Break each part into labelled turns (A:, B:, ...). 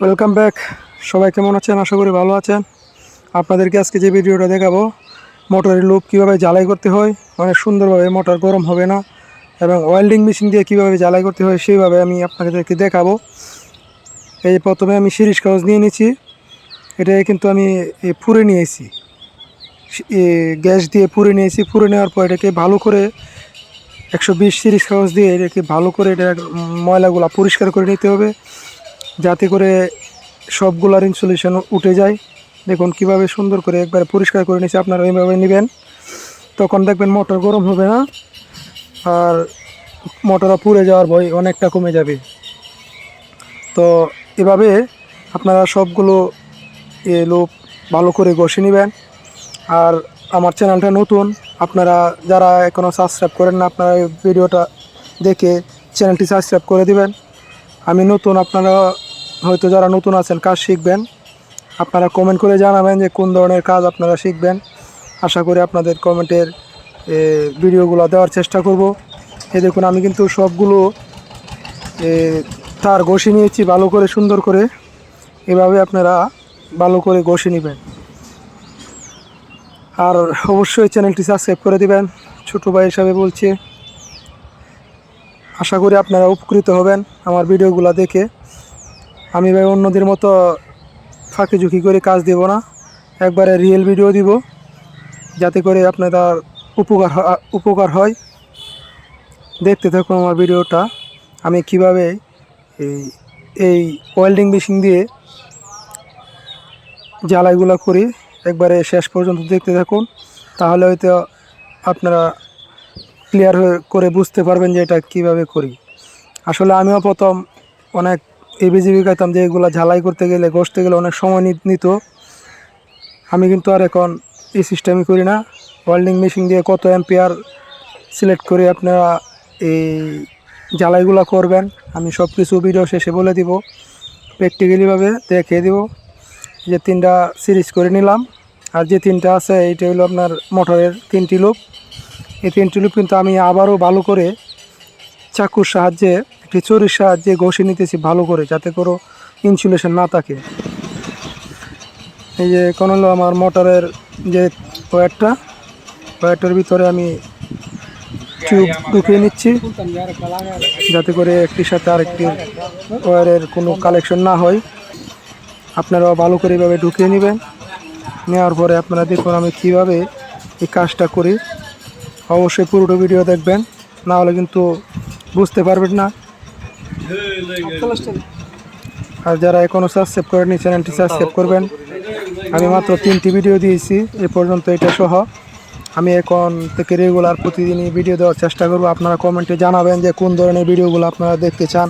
A: Welcome back সবাই কেমন আছেন? আশা করি ভালো আছেন। আপনাদেরকে আজকে যে ভিডিওটা দেখাবো, মোটরের লুপ কীভাবে জ্বালাই করতে হয়, অনেক সুন্দরভাবে মোটর গরম হবে না, এবং ওয়েল্ডিং মেশিন দিয়ে কীভাবে জ্বালাই করতে হয়, সেইভাবে আমি আপনাদেরকে দেখাবো। এই প্রথমে আমি সিরিজ কাগজ নিয়ে নিয়েছি। এটা কিন্তু আমি পুড়ে নিয়েছি। গ্যাস দিয়ে পুড়ে নিয়েছি। পুড়ে নেওয়ার পর এটাকে ভালো করে একশো বিশ সিরিজ কাগজ দিয়ে এটাকে ভালো করে এটা ময়লাগুলো পরিষ্কার করে নিতে হবে। যাতে করে সবগুলার ইনসুলেশন উঠে যায়। দেখুন, কীভাবে সুন্দর করে একবারে পরিষ্কার করে নিয়েছে, আপনারা এইভাবে নেবেন। তখন দেখবেন মোটর গরম হবে না, আর মোটরটা পুড়ে যাওয়ার ভয় অনেকটা কমে যাবে। তো এভাবে আপনারা সবগুলো এ লোপ ভালো করে ঘষে নেবেন। আর আমার চ্যানেলটা নতুন, আপনারা যারা এখনও সাবস্ক্রাইব করেন না, আপনারা ভিডিওটা দেখে চ্যানেলটি সাবস্ক্রাইব করে দিবেন। আমি নতুন, আপনারা হয়তো যারা নতুন আছেন, কাজ শিখবেন, আপনারা কমেন্ট করে জানাবেন যে কোন ধরনের কাজ আপনারা শিখবেন। আশা করি আপনাদের কমেন্টের ভিডিওগুলো দেওয়ার চেষ্টা করব। এই দেখুন, আমি কিন্তু সবগুলো তার ঘষে নিয়েছি ভালো করে, সুন্দর করে। এভাবে আপনারা ভালো করে ঘষে নেবেন। আর অবশ্যই চ্যানেলটি সাবস্ক্রাইব করে দিবেন, ছোটো ভাই হিসাবে বলছি। আশা করি আপনারা উপকৃত হবেন আমার ভিডিওগুলো দেখে। আমি ভাই অন্যদের মতো ফাঁকি ঝুঁকি করে কাজ দেব না। একবারে রিয়েল ভিডিও দিব, যাতে করে আপনাদের উপকার উপকার হয়। দেখতে থাকুন আমার ভিডিওটা আমি কীভাবে এই এই ওয়েল্ডিং মেশিন দিয়ে জ্বালাইগুলো করি, একবারে শেষ পর্যন্ত দেখতে থাকুন। তাহলে হয়তো আপনারা ক্লিয়ার হয়ে করে বুঝতে পারবেন যে এটা কীভাবে করি। আসলে আমিও প্রথম অনেক এবিজিবি খাইতাম যে এগুলো ঝালাই করতে গেলে, ঘষতে গেলে অনেক সময় নিত। আমি কিন্তু আর এখন এই সিস্টেমই করি না। ওয়েল্ডিং মেশিন দিয়ে কত অ্যাম্পিয়ার সিলেক্ট করে আপনারা এই জ্বালাইগুলো করবেন। আমি সব কিছু ভিডিও শেষে বলে দিব। প্র্যাকটিক্যালিভাবে দেখিয়ে দিব। যে তিনটা সিরিজ করে নিলাম। আর যে তিনটা আছে, এইটা হলো আপনার মোটরের তিনটি লুপ এই তিনটি লুপ কিন্তু আমি আবারও ভালো করে চাকুর সাহায্যে একটি চুরির সাহায্যে ঘষে নিতেছি ভালো করে, যাতে কোনো ইনসুলেশন না থাকে। এই যে কোন হলো আমার মোটরের যে ওয়্যারটা, ওয়্যারটার ভিতরে আমি টিউব ঢুকিয়ে নিচ্ছি, যাতে করে একটির সাথে আরেকটি ওয়্যারের কোনো কালেকশন না হয়। আপনারাও ভালো করে এভাবে ঢুকিয়ে নেবেন। নেওয়ার পরে আপনারা দেখুন আমি কীভাবে এই কাজটা করি। অবশ্যই পুরোটা ভিডিও দেখবেন, না হলে কিন্তু বুঝতে পারবেন না। আর যারা এখনও সাবস্ক্রাইব করেনি চ্যানেলটি সাবস্ক্রাইব করবেন। আমি মাত্র তিনটি ভিডিও দিয়েছি, এ পর্যন্ত এটা সহ। আমি এখন থেকে রেগুলার প্রতিদিনই ভিডিও দেওয়ার চেষ্টা করব। আপনারা কমেন্টে জানাবেন যে কোন ধরনের ভিডিওগুলো আপনারা দেখতে চান।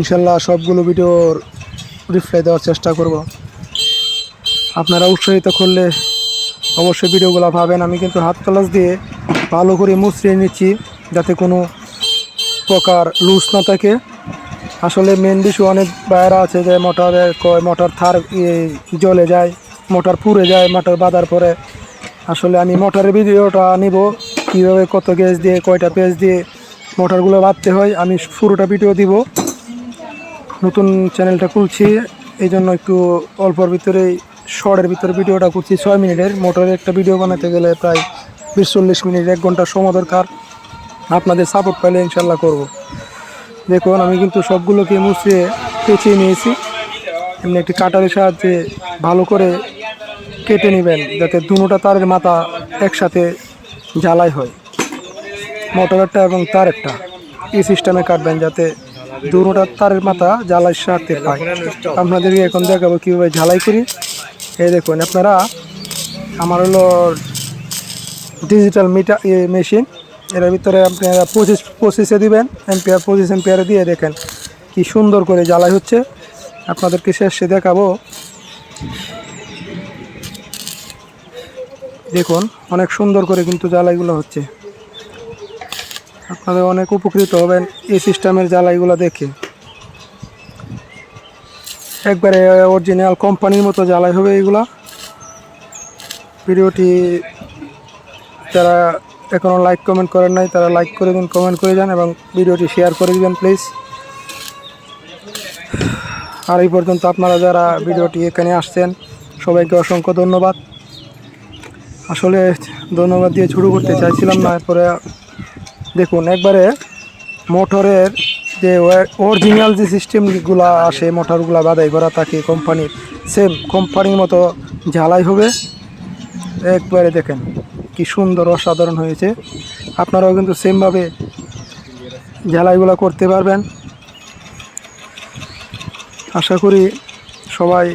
A: ইনশাল্লাহ সবগুলো ভিডিওর রিপ্লাই দেওয়ার চেষ্টা করব। আপনারা উৎসাহিত করলে অবশ্যই ভিডিওগুলো পাবেন আমি কিন্তু হাত কলাস দিয়ে ভালো করে মুছড়িয়ে নিচ্ছি, যাতে কোনো প্রকার লুজ না থাকে। আসলে মেন বিষয় অনেক বাইরা আছে যে মোটরের কয় মোটর থার জ্বলে যায় মোটর পুড়ে যায় মোটর বাঁধার পরে। আসলে আমি মোটরের ভিডিওটা নিব, কীভাবে কত গ্যাস দিয়ে, কয়টা পেজ দিয়ে মোটরগুলো বাঁধতে হয়, আমি পুরোটা ভিডিও দিব। নতুন চ্যানেলটা খুলছি এই জন্য একটু অল্পর ভিতরেই শর্টের ভিতরে ভিডিওটা করছি, ছয় মিনিটের। মোটরের একটা ভিডিও বানাতে গেলে প্রায় বিশ চল্লিশ মিনিট, এক ঘণ্টা সময় দরকার। আপনাদের সাপোর্ট পাইলে ইনশাল্লাহ করব। দেখুন, আমি কিন্তু সবগুলোকে মুছিয়ে পেঁচিয়ে নিয়েছি। এমনি একটি কাটারের সাহায্যে ভালো করে কেটে নেবেন, যাতে দুটোটা তারের মাথা একসাথে জ্বালাই হয়। মোটরেরটা এবং তারেরটা এই সিস্টেমে কাটবেন, যাতে দুটোটা তারের মাথা জ্বালাই সারতে পায়। আপনাদেরকে এখন দেখাবো কীভাবে ঝালাই করি। এই দেখুন, আপনারা আমার হলো ডিজিটাল মিটার মেশিন এর ভিতরে আপনারা পঁচিশ, পঁচিশে দিবেন এম্পিয়ার পঁচিশ এম্পিয়ারে দিয়ে দেখেন কি সুন্দর করে জ্বালাই হচ্ছে। আপনাদেরকে শেষে দেখাবো। দেখুন, অনেক সুন্দর করে কিন্তু জ্বালাইগুলো হচ্ছে। আপনারা অনেক উপকৃত হবেন এই সিস্টেমের জ্বালাইগুলো দেখে। একবারে অরিজিনাল কোম্পানির মতো জ্বালাই হবে এইগুলা ভিডিওটি যারা এখনও লাইক কমেন্ট করেন নাই, তারা লাইক করে দিন কমেন্ট করে যান এবং ভিডিওটি শেয়ার করে দিবেন প্লিজ আর এই পর্যন্ত আপনারা যারা ভিডিওটি এখানে আসছেন, সবাইকে অসংখ্য ধন্যবাদ। আসলে ধন্যবাদ দিয়ে শুরু করতে চাইছিলাম না, এরপরে দেখুন, একবারে মোটরের যে অরিজিনাল যে সিস্টেমগুলো আসে, মোটরগুলো বাদাই করা থাকে কোম্পানির সেম কোম্পানির মতো ঝালাই হবে? একবারে দেখেন। কি সুন্দর, অসাধারণ হয়েছে। আপনারাও কিন্তু সেমভাবে ঝালাইগুলো করতে পারবেন। আশা করি সবাই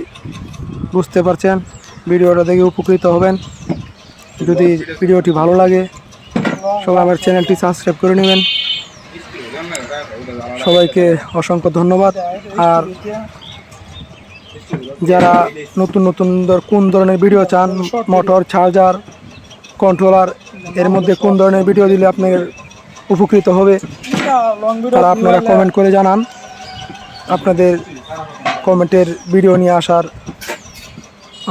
A: বুঝতে পারছেন, ভিডিওটা দেখে উপকৃত হবেন। যদি ভিডিওটি ভালো লাগে, সবাই আমার চ্যানেলটি সাবস্ক্রাইব করে নেবেন। সবাইকে অসংখ্য ধন্যবাদ। আর যারা নতুন নতুন কোন ধরনের ভিডিও চান, মোটর, চার্জার কন্ট্রোলার এর মধ্যে কোন ধরনের ভিডিও দিলে আপনার উপকৃত হবে, তারা আপনারা কমেন্ট করে জানান। আপনাদের কমেন্টের ভিডিও নিয়ে আসার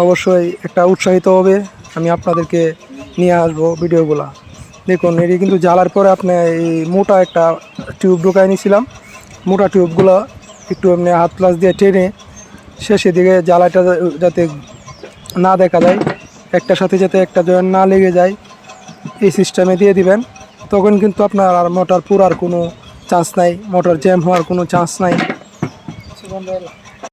A: অবশ্যই একটা উৎসাহিত হবে। আমি আপনাদেরকে নিয়ে আসব ভিডিওগুলা দেখুন, এটি কিন্তু জ্বালার পরে আপনি এই মোটা একটা টিউব ঢুকাই নিয়েছিলাম। মোটা টিউবগুলো একটু এমনি হাত প্লাস দিয়ে টেনে শেষের দিকে জ্বালাটা যাতে না দেখা যায় একটার সাথে যাতে একটা জয়েন না লেগে যায়, এই সিস্টেমে দিয়ে দিবেন। তখন কিন্তু আপনার আর মোটর পুরার কোনো চান্স নাই মোটর জ্যাম হওয়ার কোনো চান্স নাই।